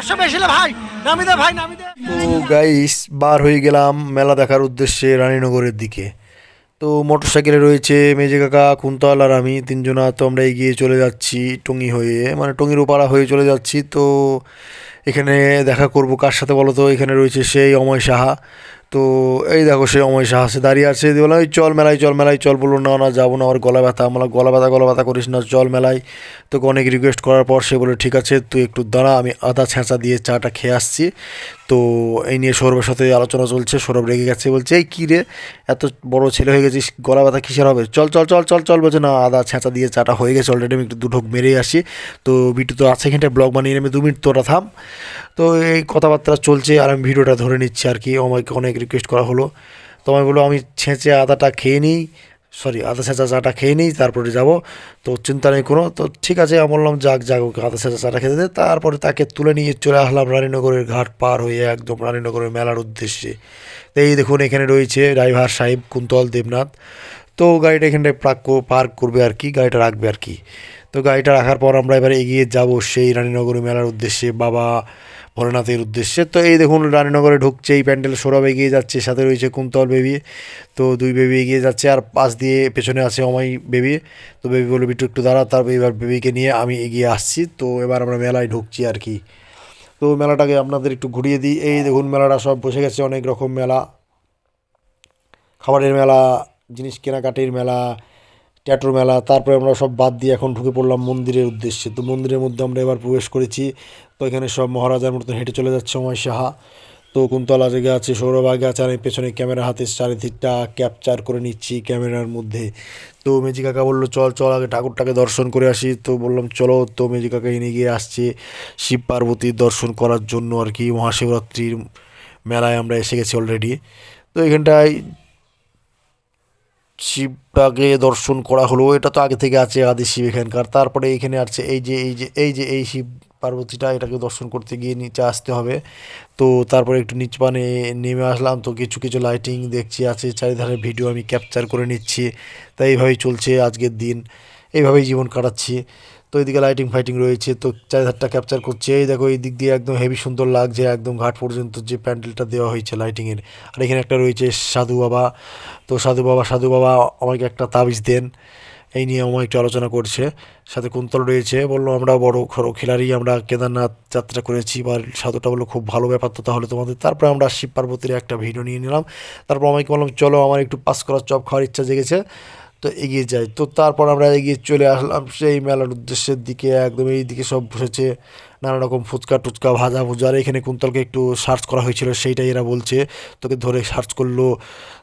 পাঁচশো বেশি ভাই, নামি দে ভাই, নামি দে। গাইস বার হয়ে গেলাম মেলা দেখার উদ্দেশ্যে রানীনগরের দিকে। তো মোটর সাইকেলে রয়েছে মেজে কাকা, কুন্তল আর আমি, তিনজনা। তো আমরা এগিয়ে চলে যাচ্ছি টঙ্গি হয়ে মানে টঙ্গির ওপাড়া হয়ে চলে যাচ্ছি। তো এখানে দেখা করব কার সাথে বলো তো? এখানে রয়েছে সেই অময় সাহা। তো এই দেখো সে অময় সে দাঁড়িয়ে আছে, দিয়ে বললাম "এই চল মেলায় চল মেলায়, চল বলল, না না, যাব না, আমার গলা ব্যথা। আমার গলা ব্যথা গলা ব্যথা করিস না, চল মেলায়। তোকে অনেক রিকোয়েস্ট করার পর সে বলে ঠিক আছে, তুই একটু দাঁড়া, আমি আদা ছেঁচা দিয়ে চাটা খেয়ে আসছি। তো এই নিয়ে সৌরভের সাথে আলোচনা চলছে, সৌরভ রেগে গেছে, বলছে, এই কী রে, এত বড় ছেলে হয়ে গেছিস, গলা ব্যথা কিসের হবে? চল চল চল চল চল, বলছে, না, আদা ছেঁচা দিয়ে চাটা হয়ে গেছে অলরেডি আমি একটু দুঢোক মেরেই আসি। তো বিটু তো আছে এখানটায়, ব্লগ বানিয়ে নেবে, দু মিনিট তোরা থাম। তো এই কথাবার্তা চলছে, আর আমি ভিডিওটা ধরে নিচ্ছি আর কি আমাকে অনেক রিকোয়েস্ট করা হলো। তো আমি বলল আমি ছেঁচে আদাটা খেয়ে নিই। সরি আদা ছেঁচা চাটা খেয়ে নিই, তারপরে যাব। তো চিন্তা নেই কোনো। তো ঠিক আছে, আমি বললাম, যাক যাক, ওকে আদা ছেঁচা চাটা খেতে দে। তারপরে তাকে তুলে নিয়ে চলে আসলাম রানীনগরের ঘাট পার হয়ে একদম রানীনগরের মেলার উদ্দেশ্যে। তো এই দেখুন, এখানে রয়েছে ড্রাইভার সাহেব কুন্তল দেবনাথ। তো গাড়িটা এখানটায় পার্ক পার্ক করবে আর কি, গাড়িটা রাখবে আর কি। তো গাড়িটা রাখার পর আমরা এবারে এগিয়ে যাব সেই রানীনগরের মেলার উদ্দেশ্যে। বাবা ভোলেনাথের উদ্দেশ্যে। তো এই দেখুন, রানীনগরে ঢুকছে, এই প্যান্ডেল সৌরভ এগিয়ে যাচ্ছে, সাথে রয়েছে কুন্তল বেবি। তো দুই বেবি এগিয়ে যাচ্ছে, আর পাশ দিয়ে পেছনে আছে অমাই বেবি। তো বেবি বলে বিটু একটু দাঁড়া। তারপর এবার বেবিকে নিয়ে আমি এগিয়ে আসছি। তো এবার আমরা মেলায় ঢুকছি আর কি। তো মেলাটাকে আপনাদের একটু ঘুরিয়ে দিই। এই দেখুন, মেলাটা সব বসে গেছে, অনেক রকম মেলা। খাবারের মেলা, জিনিস কেনাকাটির মেলা ট্যাটুর মেলা, তারপরে আমরা সব বাদ দিয়ে এখন ঢুকে পড়লাম মন্দিরের উদ্দেশ্যে। তো মন্দিরের মধ্যে আমরা এবার প্রবেশ করেছি। তো এখানে সব মহারাজার মতন হেঁটে চলে যাচ্ছে অময় সাহা। তো কুন্তলা জায়গা আছে, সৌরভ আগে আছে আর পেছনে ক্যামেরা হাতে চারিদিকটা ক্যাপচার করে নিচ্ছি ক্যামেরার মধ্যে। তো মেজি কাকা বলল, চল চল, আগে ঠাকুরটাকে দর্শন করে আসি। তো বললাম, চলো। তো মেজি কাকা এনে গিয়ে আসছে শিব পার্বতীর দর্শন করার জন্য আর কি। মহাশিবরাত্রির মেলায় আমরা এসে গেছি অলরেডি তো এখানটায় শিবটাকে দর্শন করা হলো। এটা তো আগে থেকে আছে আদি শিব এখানকার। তারপরে এখানে আছে এই যে এই যে এই যে, এই শিব পার্বতীটা, এটাকে দর্শন করতে গিয়ে নিচে আসতে হবে। তো তারপরে একটু নিচ পানে নেমে আসলাম। তো কিছু কিছু লাইটিং দেখছি, আছে চারিধারে ভিডিও আমি ক্যাপচার করে নিচ্ছি। তাই এইভাবেই চলছে আজকের দিন। এইভাবেই জীবন কাটাচ্ছি। তো এদিকে লাইটিং ফাইটিং রয়েছে, তো চারিধারটা ক্যাপচার করছে। এই দেখো, এই দিক দিয়ে একদম হেভি সুন্দর লাগছে, একদম ঘাট পর্যন্ত যে প্যান্ডেলটা দেওয়া হয়েছে লাইটিংয়ের আর এখানে একটা রয়েছে সাধু বাবা। তো সাধু বাবা সাধু বাবা আমাকে একটা তাবিজ দেন। এই নিয়ে আমার একটু আলোচনা করছে। সাথে কুন্তল রয়েছে, বলল আমরা বড় খরো খেলারই আমরা কেদারনাথ যাত্রা করেছি, বা সাধুটা বলল, খুব ভালো ব্যাপার তো তাহলে তোমাদের। তারপরে আমরা শিব পার্বতীর একটা ভিডিও নিয়ে নিলাম। তারপর আমাকে বললাম, চলো, আমার একটু পাস করার চপ খাওয়ার ইচ্ছা জেগেছে। তো এগিয়ে যাই। তো তারপর আমরা এগিয়ে চলে আসলাম সেই মেলার উদ্দেশ্যের দিকে। একদম এই দিকে সব বসেছে। নানা রকম ফুচকা টুচকা, ভাজা ভুজা। এখানে কুন্তলকে একটু সার্চ করা হয়েছিল, সেইটাই এরা বলছে। তোকে ধরে সার্চ করল,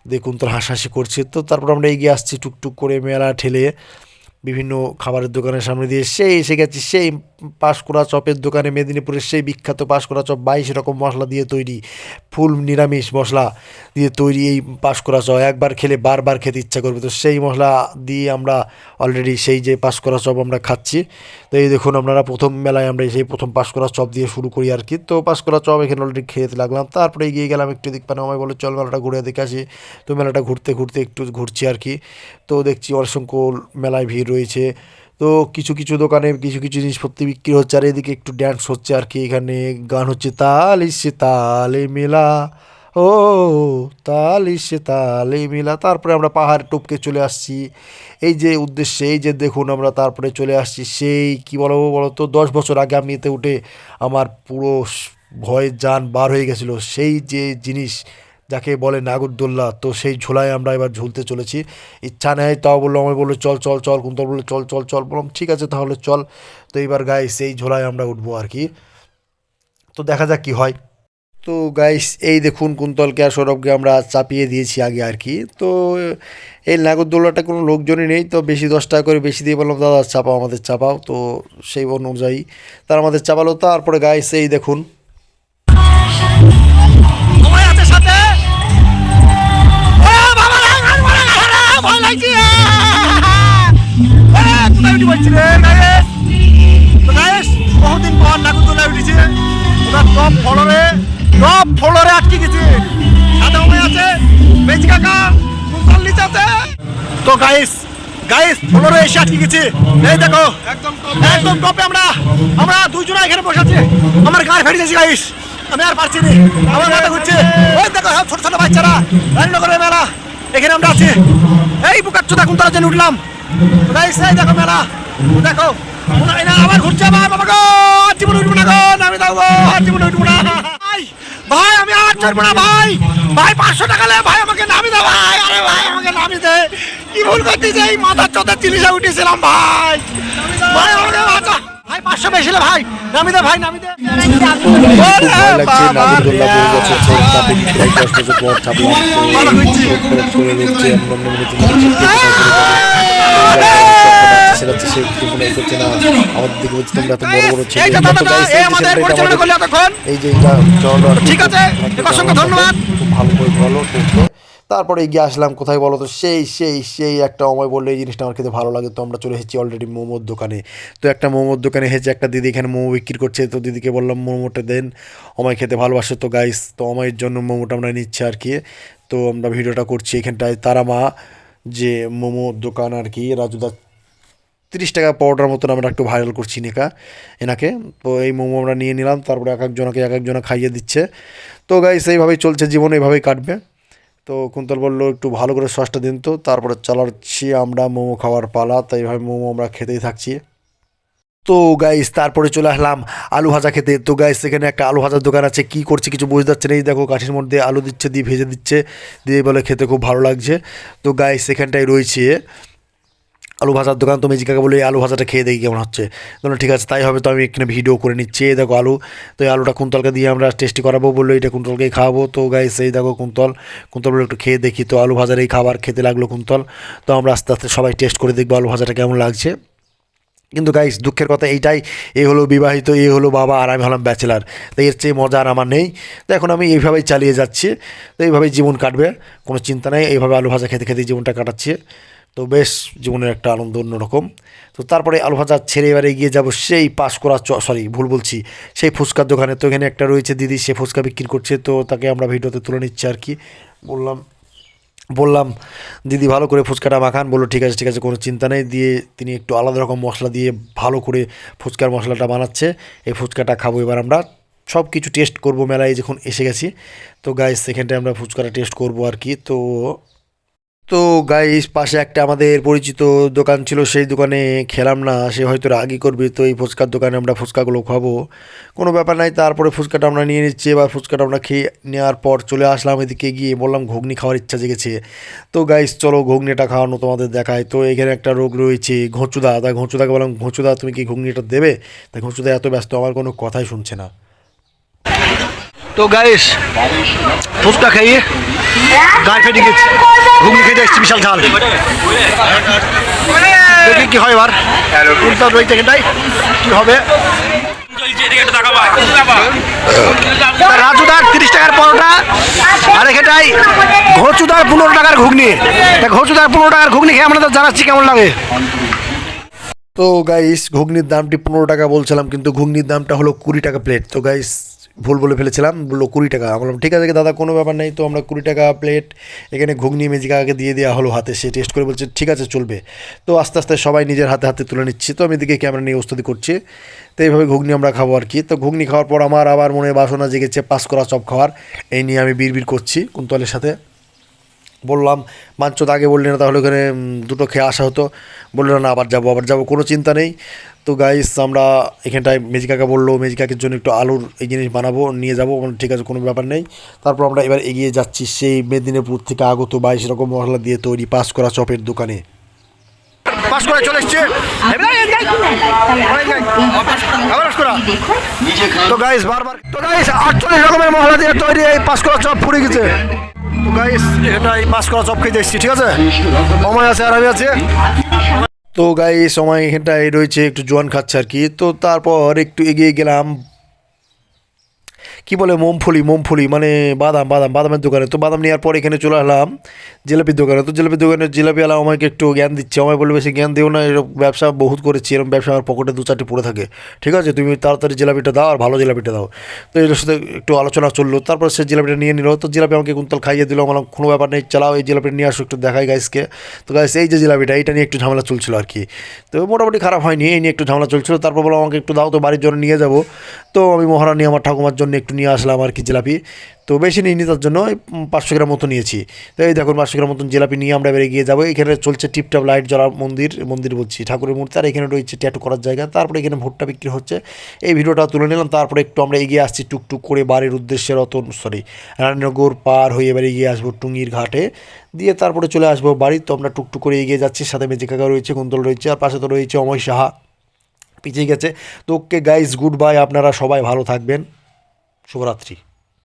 দিয়ে কুন্তল হাসাহাসি করছে। তো তারপর আমরা এগিয়ে আসছি টুকটুক করে মেলা ঠেলে। বিভিন্ন খাবারের দোকানের সামনে দিয়ে সেই এসে গেছি সেই পাঁশকুড়া চপের দোকানে মেদিনীপুরের সেই বিখ্যাত পাঁশকুড়া চপ বাইশ রকম মশলা দিয়ে তৈরি, ফুল নিরামিষ মশলা দিয়ে তৈরি এই পাঁশকুড়া চপ। একবার খেলে বারবার খেতে ইচ্ছা করবে। তো সেই মশলা দিয়ে আমরা অলরেডি সেই যে পাঁশকুড়া চপ আমরা খাচ্ছি। তো এই দেখুন আপনারা প্রথম মেলায় আমরা সেই প্রথম পাঁশকুড়া চপ দিয়ে শুরু করি আর কি। তো পাঁশকুড়া চপ এখানে অলরেডি খেতে লাগলাম। তারপরে এগিয়ে গেলাম একটু দিক পানে। আমায় বলে চল মেলাটা ঘুরে দেখে আসি। তো মেলাটা ঘুরতে ঘুরতে একটু ঘুরছি আর কি। তো দেখছি অসংখ্য মেলায় ভিড় রয়েছে। তো কিছু কিছু দোকানে কিছু কিছু জিনিসপত্র বিক্রি হচ্ছে আর এদিকে একটু ড্যান্স হচ্ছে আর কি। এখানে গান হচ্ছে, তাল ইসে তালে মেলা। ও, তাল ইসে তালে মেলা। তারপরে আমরা পাহাড় টপকে চলে আসছি। এই যে উদ্দেশ্যে, এই যে দেখুন আমরা তারপরে চলে আসছি। সেই কি বলব বলো তো দশ বছর আগে আমি এতে উঠে আমার পুরো স- ভয়ের যান বার হয়ে গেছিল। সেই যে জিনিস যাকে বলে নাগরদোল্লা। তো সেই ঝোলায় আমরা এবার ঝুলতে চলেছি। ইচ্ছা নেয় তাও বলল আমি বলল, চল চল চল। কুন্তল বলল, চল চল চল। বললাম, ঠিক আছে, তাহলে চল। তো এইবার গায়ে সেই ঝোলায় আমরা উঠবো আর কি। তো দেখা যাক কি হয়। তো গাইস এই দেখুন কুন্তলকে আর সৌরভকে আমরা চাপিয়ে দিয়েছি আগে আর কি। তো এই নাগরদোল্লাটা কোনো লোকজনই নেই, তো বেশি দশ টাকা করে বেশি দিয়ে বললাম, দাদা, চাপাও, আমাদের চাপাও। তো সেই অনুযায়ী তারা আমাদের চাপালো। তারপরে গাইস এই দেখুন ফলরে টপ ফলরে আটকে গেছে। সাথে সময় আছে। বেঞ্চ কাকা নিচে আছে। তো গাইস গাইস ফ্লোরে এসে আটকে গেছি। এই দেখো একদম টপে আমরা আমরা দুইজনে এখানে বসে আছি। আমার গায়ে ফেটে গেছি গাইস আমি আর পারছি না। আমার মাথা ঘুরছে। ওই দেখো সব ছোট ছোট বাচ্চারা। রানীনগরের মেলা। এখানে আমরা আছি। এই বুকার চোদা কোন তারা জেনে উঠলাম। গাইস এই দেখো মেলা। দেখো আবার ঘুরছে আমার বাবা গো জীবনে উঠবো না গো নামি দাও গো আর উঠবো না ভাই ভাই আমি আর চড়বো না ভাই ভাই পাঁচশো টাকা লে ভাই আমাকে নামি দে ভাই আরে ভাই আমাকে নামি দে কি ভুল করতেছে এই মাথা চোদার জিনিসে উঠেছিলাম ভাই ভাই আমাকে বাঁচা ভাই পাঁচশো বেশি ভাই নামি দে ভাই নামি দে ভালো হয়েছে। সে কিছু মনে করছে না। আমাদের দিকে বলছে তোমরা এত বড় বড় ছেলে এই যে এটা চলো আর কি। ঠিক আছে, অসংখ্য ধন্যবাদ। খুব ভালো করে ভালো। করতো তারপরে এগিয়ে আসলাম কোথায় বলো তো? সেই সেই সেই একটা অময় বললে এই জিনিসটা আমার খেতে ভালো লাগে তো আমরা চলে এসেছি অলরেডি মোমোর দোকানে। তো একটা মোমোর দোকানে হেঁচে একটা দিদি এখানে মোমো বিক্রি করছে তো দিদিকে বললাম মোমোটা দেন অময় খেতে ভালোবাসে তো গাইস তো অময়ের জন্য মোমোটা আমরা নিচ্ছি আর কি। তো আমরা ভিডিওটা করছি এখানটায় তারা মা যে মোমোর দোকান আর কি রাজুদা তিরিশ টাকা পাউডার মতন আমরা একটু ভাইরাল করছি নেকা, এনাকে। তো এই মোমো আমরা নিয়ে নিলাম, তারপরে এক একজনকে এক একজনে খাইয়ে দিচ্ছে। তো গাইস এইভাবেই চলছে, জীবন এইভাবেই কাটবে। তো কুন্তল বলল, একটু ভালো করে সসটা দিন তো। তারপরে চালাচ্ছি আমরা মোমো খাওয়ার পালা তাই এইভাবে মোমো আমরা খেতেই থাকছি। তো গাইস তারপরে চলে আসলাম আলু ভাজা খেতে। তো গাইস সেখানে একটা আলু ভাজার দোকান আছে, কি করছে কিছু বুঝতে পারছে না। এই দেখো, কাঠির মধ্যে আলু দিচ্ছে, দিয়ে ভেজে দিচ্ছে, দিয়ে বলে খেতে খুব ভালো লাগছে। তো গাইস এখানটায় রয়েছে আলু ভাজার দোকান তো মেজিকাকে বলে, এই আলু ভাজাটা খেয়ে দেখি কেমন হচ্ছে? বলল ঠিক আছে, তাই হবে, তো আমি এখানে ভিডিও করে নিচ্ছি। এই দেখো আলু, তো এই আলুটা কুন্তলকে দিয়ে আমরা টেস্টি করাবো। বলল, এটা কুন্তলকেই খাওয়াবো। তো গাইস এই দেখো কুন্তল কুন্তল বলে, একটু খেয়ে দেখি। তো আলু ভাজার এই খাবার খেতে লাগল কুন্তল। তো আমরা আস্তে আস্তে সবাই টেস্ট করে দেখব আলু ভাজাটা কেমন লাগছে। কিন্তু গাইস দুঃখের কথা এইটাই, এ হলো বিবাহিত, এ হলো বাবা, আর আমি হলাম ব্যাচেলার তো এর চেয়ে মজা আর আমার নেই। তো এখন আমি এইভাবেই চালিয়ে যাচ্ছি। তো এইভাবেই জীবন কাটবে, কোনো চিন্তা নেই। এইভাবে আলু ভাজা খেতে খেতে জীবনটা কাটাচ্ছি। তো বেশ জীবনের একটা আনন্দ অন্যরকম। তো তারপরে আলু ভাজা ছেড়ে এবারে এগিয়ে যাব সেই পাশ করা সরি ভুল বলছি। সেই ফুচকার দোকানে তো এখানে একটা রয়েছে দিদি, সে ফুচকা বিক্রি করছে, তো তাকে আমরা ভিডিওতে তুলে নিচ্ছি আর কি। বললাম বললাম, দিদি, ভালো করে ফুচকাটা মাখান। বলল, ঠিক আছে ঠিক আছে, কোনো চিন্তা নেই। দিয়ে তিনি একটু আলাদা রকম মশলা দিয়ে ভালো করে ফুচকার মশলাটা বানাচ্ছে। এই ফুচকাটা খাব এবার আমরা। সব কিছু টেস্ট করব, মেলায় যখন এসে গেছি। তো গাইস সেখানটায় আমরা ফুচকাটা টেস্ট করব আর কি। তো তো গাইস পাশে একটা আমাদের পরিচিত দোকান ছিল, সেই দোকানে খেলাম না। সে হয়তো রাগই করবে, তো এই ফুচকার দোকানে আমরা ফুচকাগুলো খাব। কোনো ব্যাপার নাই, তারপরে ফুচকাটা আমরা নিয়ে নিচ্ছি। এবার ফুচকাটা আমরা খেয়ে নেওয়ার পর চলে আসলাম এদিকে গিয়ে, বললাম ঘুগনি খাওয়ার ইচ্ছা জেগেছে। তো গাইস চলো ঘুগনিটা খাওয়ানো তোমাদের দেখায় তো এখানে একটা রোগ রয়েছে, ঘোঁচুদা। তা ঘোঁচুদাকে বললাম, ঘোঁচুদা, তুমি কি ঘুগনিটা দেবে? তা ঘোঁচুদা এত ব্যস্ত, আমার কোনো কথাই শুনছে না। তো গাইস ফুচকা খাইয়ে গাড়ি ফেটে গেছে ঘুগনি খেতে এসছি, বিশাল ঝাল। দেখি কি হয় এবার। উল্টা রয়েছে এখানটাই কি হবে? রাজুদার তিরিশ টাকার পরোটা, আর এখানটাই ঘোচুদার পনেরো টাকার ঘুগনি। তা ঘোচুদার পনেরো টাকার ঘুগনি খেয়ে আমরা তো জানাচ্ছি কেমন লাগে? তো গাইস ঘুগনির দামটি পনেরো টাকা বলছিলাম, কিন্তু ঘুগনির দামটা হলো কুড়ি টাকা প্লেট তো গাইস ভুল বলে ফেলেছিলাম, বলল কুড়ি টাকা। বললাম, ঠিক আছে দাদা, কোনো ব্যাপার নেই। তো আমরা কুড়ি টাকা প্লেট এখানে ঘুগনি মেজিকাকে দিয়ে দেওয়া হলো হাতে। সে টেস্ট করে বলছে, ঠিক আছে, চলবে। তো আস্তে আস্তে সবাই নিজের হাতে হাতে তুলে নিচ্ছে। তো আমি এদিকে ক্যামেরা নিয়ে ওস্তাদি করছি। তো এইভাবে ঘুগনি আমরা খাব আর কি। তো ঘুগনি খাওয়ার পর আমার আবার মনে বাসনা জেগেছে পাস করা চপ খাওয়ার। এই নিয়ে আমি বিড় করছি কুন্তলের সাথে। বললাম মাঞ্চ আগে বললি না, তাহলে ওখানে দুটো খেয়ে আসা হতো। বলল, না, আবার যাব আবার যাব, কোনো চিন্তা নেই। তো গাইস আমরা এখানটায় মেজিকাকা বলল মেজিকাকের জন্য একটু আলুর এই জিনিস বানাবো, নিয়ে যাব ঠিক আছে, কোনো ব্যাপার নেই। তারপর আমরা এবার এগিয়ে যাচ্ছি সেই মেদিনীপুর থেকে আগত বাইশ রকম মশলা দিয়ে তৈরি পাস করা চপের দোকানে। চলে এসছে। তো গাইস বারবার, তো গাইস আটচল্লিশ রকমের মশলা দিয়ে তৈরি এই পাঁচ করা চপ পুড়ে গেছে। তো গাইস পাঁচ করা চপ খেতে এসছি, ঠিক আছে? সময় আছে, আর আছে। তো গাই সময় এখানটায় রয়েছে, একটু জোয়ান খাচ্ছে আর কি। তো তারপর একটু এগিয়ে গেলাম কি বলে মোমফলি মোমফলি? মানে বাদাম বাদাম, বাদামের দোকানে। তো বাদাম নেওয়ার পর এখানে চলে আসলাম জিলাপির দোকানে। তো জিলাপির দোকানে জিলাপি আলা আমাকে একটু জ্ঞান দিচ্ছে। আমায় বলবে বেশি জ্ঞান দিও না, এরকম ব্যবসা বহুত করেছি, এরকম ব্যবসা আমার পকেটে দু চারটে পড়ে থাকে। ঠিক আছে, তুমি তাড়াতাড়ি জিলাপিটা দাও আর ভালো জিলাপিটা দাও। তো এর সাথে একটু আলোচনা চলল। তারপর সে জিলাপিটা নিয়ে নিল। তো জিলাপি আমাকে কুন্তল খাইয়ে দিল। আমার কোনো ব্যাপার নেই, চালাও, এই জিলাপিটা নিয়ে আসো, একটু দেখাই গাইসকে। তো গাইস, এই যে জিলাপিটা, এইটা নিয়ে একটু ঝামেলা চলছিল আর কি। তো মোটামুটি খারাপ হয়নি, এই নিয়ে একটু ঝামেলা চলছিল। তারপর বলো আমাকে একটু দাও, তো বাড়ির জন্য নিয়ে যাব। তো আমি মহারানী, আমার ঠাকুমার জন্য একটু নিয়ে আসলাম আর কি জিলাপি। তো বেশি নিইনি, তার জন্য পাঁচশো গ্রাম মতো নিয়েছি। তো এই দেখুন, পাঁচশো গ্রাম মতন জিলাপি নিয়ে আমরা বেরিয়ে গিয়ে যাব। এখানে চলছে টিপটপ, লাইট জ্বলা, মন্দির মন্দির বলছি, ঠাকুরের মূর্তি। আর এখানে রয়েছে ট্যাটু করার জায়গা। তারপরে এখানে ভুট্টা বিক্রি হচ্ছে। এই ভিডিওটা তুলে নিলাম। তারপরে একটু আমরা এগিয়ে আসছি টুকটুক করে বাড়ির উদ্দেশ্যে রতন সরি রানীনগর পার হয়ে এবার এগিয়ে আসব টুঙ্গির ঘাটে। দিয়ে তারপরে চলে আসব বাড়ি তো আমরা টুকটুক করে এগিয়ে যাচ্ছি। সাথে মেজে কাকা রয়েছে, কুন্তল রয়েছে, আর পাশে তো রয়েছে অময় সাহা। পিছিয়ে গেছে। তো ওকে গাইজ গুড বাই আপনারা সবাই ভালো থাকবেন। শুভরাত্রি।